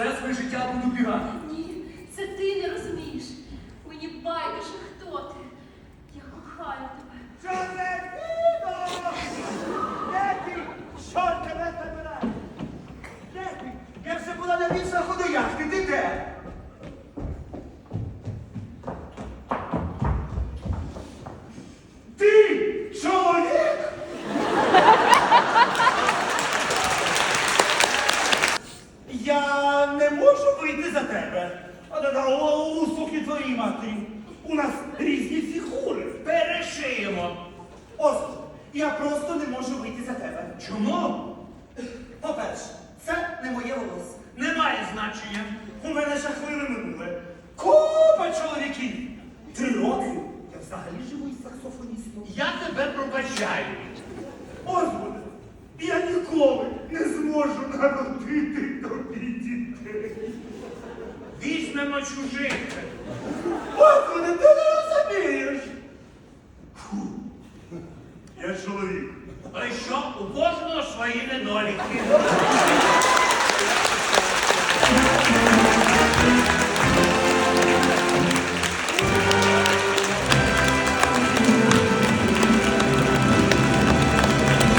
все своє життя буду бігати. Ні, це ти не розумієш. Мені байдуже, хто ти. Я кохаю тебе. Жозефіно! Де ти? Що тебе забирає? Де ти? Я вже була на вічна ходояшки, ти де? Ти чоловік? Я не можу вийти за тебе. У суки твоїй матері. У нас різні фігури. Перешиємо. Ось, я просто не можу вийти за тебе. Чому? По-перше, це не моє волосся. Немає значення. У мене жахливе минуле. Купа чоловіків. Три роки. Я взагалі живу із саксофоністом. Я тебе пробачаю. Господи, я ніколи не зможу народити. Візьмемо чужих. Господи, ти не розумієш. Фу. Я чоловік. А що у кожного свої недоліки.